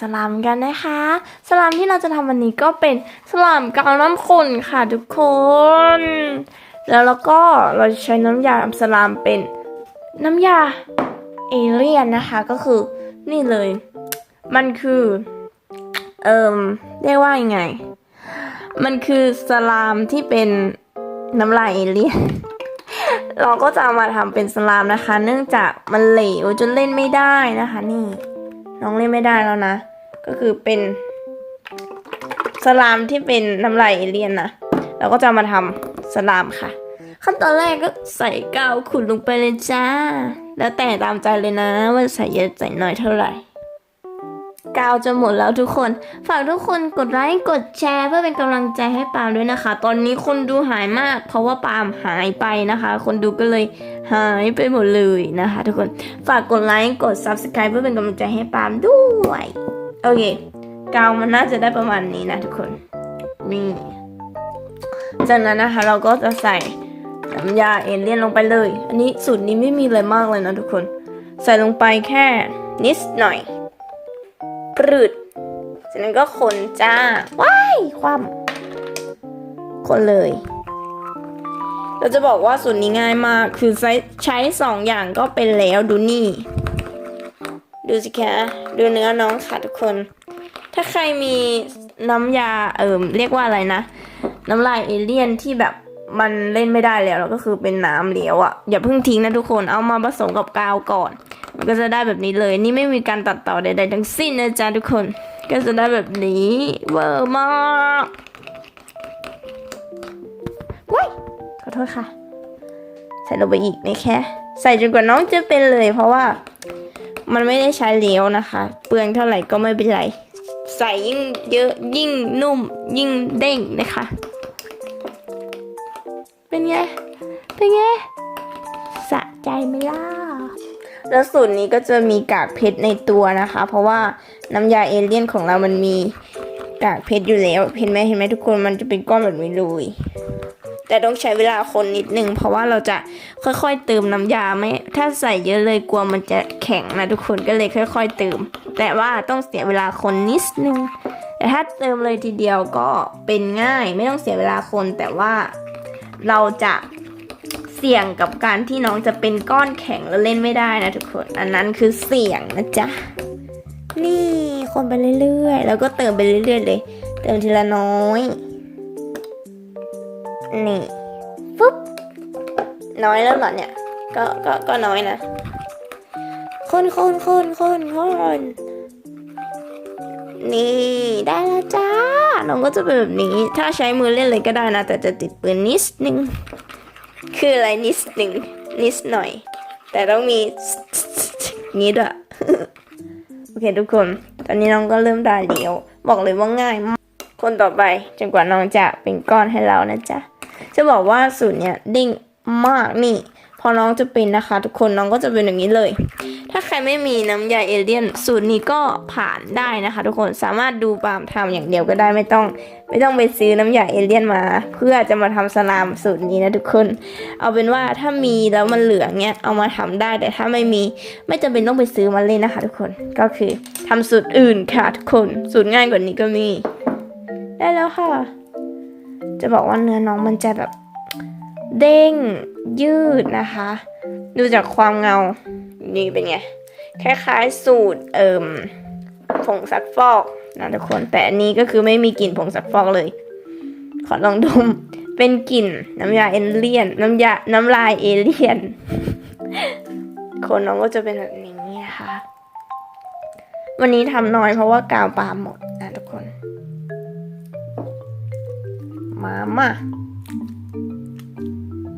สลามกันนะคะ สลามที่เราจะทำวันนี้ก็เป็นสลามกาวน้ำข้นค่ะทุกคน แล้วเราก็เราจะใช้น้ำยาทำสลามเป็นน้ำยาเอเลียนนะคะก็คือนี่เลย มันคือเอ่มเรียกว่ายังไง มันคือสลามที่เป็นน้ำลายเอเลียนเราก็จะามาทำเป็นสลามนะคะ เนื่องจากมันเหลวจนเล่นไม่ได้นะคะ นี่ น้องเล่นไม่ได้แล้วนะ ก็คือเป็นสลามที่เป็นน้ำลายเอเลียนนะเราก็จะมาทำสลามค่ะ ขั้นตอนแรกก็ใส่กาวขุ่นลงไปเลยจ้า แล้วแต่ตามใจเลยนะ ว่าใส่เยอะใส่น้อยเท่าไหร่กาวจะหมดแล้วทุกคน ฝากทุกคนกดไลค์กดแชร์เพื่อเป็นกำลังใจให้ปาล์มด้วยนะคะ ตอนนี้คนดูหายมาก เพราะว่าปาล์มหายไปนะคะ คนดูก็เลยหายไปหมดเลยนะคะ ทุกคนฝากกดไลค์กด subscribe เพื่อเป็นกำลังใจให้ปาล์มด้วย โอเคกาวมันน่าจะได้ประมาณนี้นะทุกคนนี่จากนั้นนะคะเราก็จะใส่น้ำยาเอเลี่ยนลงไปเลย อันนี้สูตรนี้ไม่มีอะไรมากเลยนะทุกคน ใส่ลงไปแค่นิดหน่อยปรืดจากนั้นก็คนจ้า ว้าย ความคนเลย เราจะบอกว่าสูตรนี้ง่ายมาก คือใช้ใช้สองอย่างก็เป็นแล้วดูนี่ ดูสิคะ ดูเนื้อน้องค่ะทุกคน ถ้าใครมีน้ำยาเอิมเรียกว่าอะไรนะ น้ำลายเอเลี่ยนที่แบบมันเล่นไม่ได้แล้วแล้วก็คือเป็นน้ำเหลวอะ่ะอย่าเพิ่งทิ้งนะทุกคนเอามาผสมกับกาวก่อน มันก็จะได้แบบนี้เลยนี่ไม่มีการตัดต่อใดๆทั้งสิ้นนะจ๊ะทุกคน ก็จะได้แบบนี้เวอร์มากว้ยขอโทษค่ะ ใส่ลงไปอีกนะแค่ใส่จนกว่าน้องจะเป็นเลยเพราะว่า มันไม่ได้ใช้เหลวนะคะ เปลืองเท่าไหร่ก็ไม่เป็นไร ใส่ยิ่งเยอะยิ่งนุ่มยิ่งเด้งนะคะ เป็นไง เป็นไง สะใจไหมล่ะ แล้วสูตรนี้ก็จะมีกากเพชรในตัวนะคะ เพราะว่าน้ำยาเอเลี่ยนของเรามันมีกากเพชรอยู่แล้ว เห็นไหมเห็นไหมทุกคนมันจะเป็นก้อนแบบนี้เลย แต่ต้องใช้เวลาคนนิดนึง เพราะว่าเราจะค่อยๆเติมน้ำยาไม่ถ้าใส่เยอะเลยกลัวมันจะแข็งนะทุกคนก็เลยค่อย ๆ เติม แต่ว่าต้องเสียเวลาคนนิดนึง แต่ถ้าเติมเลยทีเดียวก็เป็นง่ายไม่ต้องเสียเวลาคนแต่ว่าเราจะเสี่ยงกับการที่น้องจะเป็นก้อนแข็งแล้วเล่นไม่ได้นะทุกคน อันนั้นคือเสี่ยงนะจ๊ะ นี่คนไปเรื่อยๆ แล้วก็เติมไปเรื่อยๆเลย เติมทีละน้อย นี่ฟุ๊บน้อยแล้วเหรอเนี่ย ก็ก็ก็น้อยนะคนคนคนคนคนนี่ได้แล้วจ้าน้องก็จะเป็นแบบนี้ ถ้าใช้มือเล่นเลยก็ได้นะ แต่จะติดปืนนิดนึง คืออะไรนิดหนึ่งนิดหน่อย แต่ต้องมีนี้ด้วยโอเคทุกคน ตอนนี้น้องก็เริ่มได้เดียวบอกเลยว่าง่ายมากคนต่อไปจนกว่าน้องจะเป็นก้อนให้เรานะจ๊ะ จะบอกว่าสูตรเนี้ยเด้งมากนี่ พอน้องจะเป็นนะคะ ทุกคนน้องก็จะเป็นอย่างนี้เลย ถ้าใครไม่มีน้ำยาเอเลี่ยน สูตรนี้ก็ผ่านได้นะคะ ทุกคนสามารถดูปามทำอย่างเดียวก็ได้ไม่ต้อง ไม่ต้องไปซื้อน้ำยาเอเลี่ยนมา เพื่อจะมาทำสลามสูตรนี้นะทุกคน เอาเป็นว่าถ้ามีแล้วมันเหลือเนี้ยเอามาทำได้แต่ถ้าไม่มีไม่จำเป็นต้องไปซื้อมาเล่นนะคะ ทุกคนก็คือทำสูตรอื่นค่ะทุกคน สูตรง่ายกว่านี้ก็มี ได้แล้วค่ะ จะบอกว่าเนื้อน้องมันจะแบบเด้งยืดนะคะ ดูจากความเงา นี่เป็นไง คล้ายๆสูตรเอ่มผงซักฟอกนะทุกคน แต่อันนี้ก็คือไม่มีกลิ่นผงซักฟอกเลย ขอลองดม เป็นกลิ่นน้ำยาเอเลี่ยน น้ำยา น้ำลายเอเลี่ยน คนน้องก็จะเป็นแบบนี้นะคะ วันนี้ทำน้อยเพราะว่ากาวปาล์มหมด มามา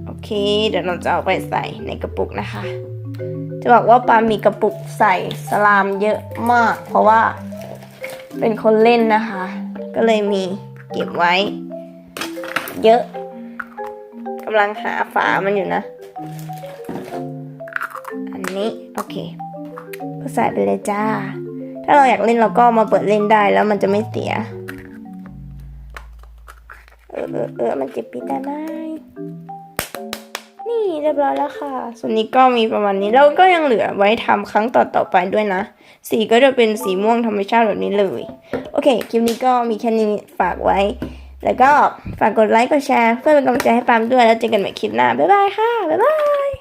โอเค เดี๋ยวเราจะเอาไปใส่ในกระปุกนะคะ จะบอกว่าปามีกระปุกใส่สลามเยอะมาก เพราะว่าเป็นคนเล่นนะคะ ก็เลยมีเก็บไว้ เยอะกำลังหาฝามันอยู่นะ อันนี้ โอเคก็ใส่ไปเลยจ้า ถ้าเราอยากเล่นเราก็มาเปิดเล่นได้แล้วมันจะไม่เสีย เออเออเออมันเจ็บปีแต่ไหมนี่เรียบร้อยแล้วค่ะ ส่วนนี้ก็มีประมาณนี้แล้วก็ยังเหลือไว้ทำครั้งต่อๆไปด้วยนะ สีก็จะเป็นสีม่วงธรรมชาติแบบนี้เลย โอเค คลิปนี้ก็มีแค่นี้ฝากไว้ แล้วก็ฝากกดไลค์กดแชร์เพื่อเป็นกำลังใจให้ปามด้วยแล้วเจอกันใหม่คลิปหน้าบ๊ายบายค่ะบ๊ายบาย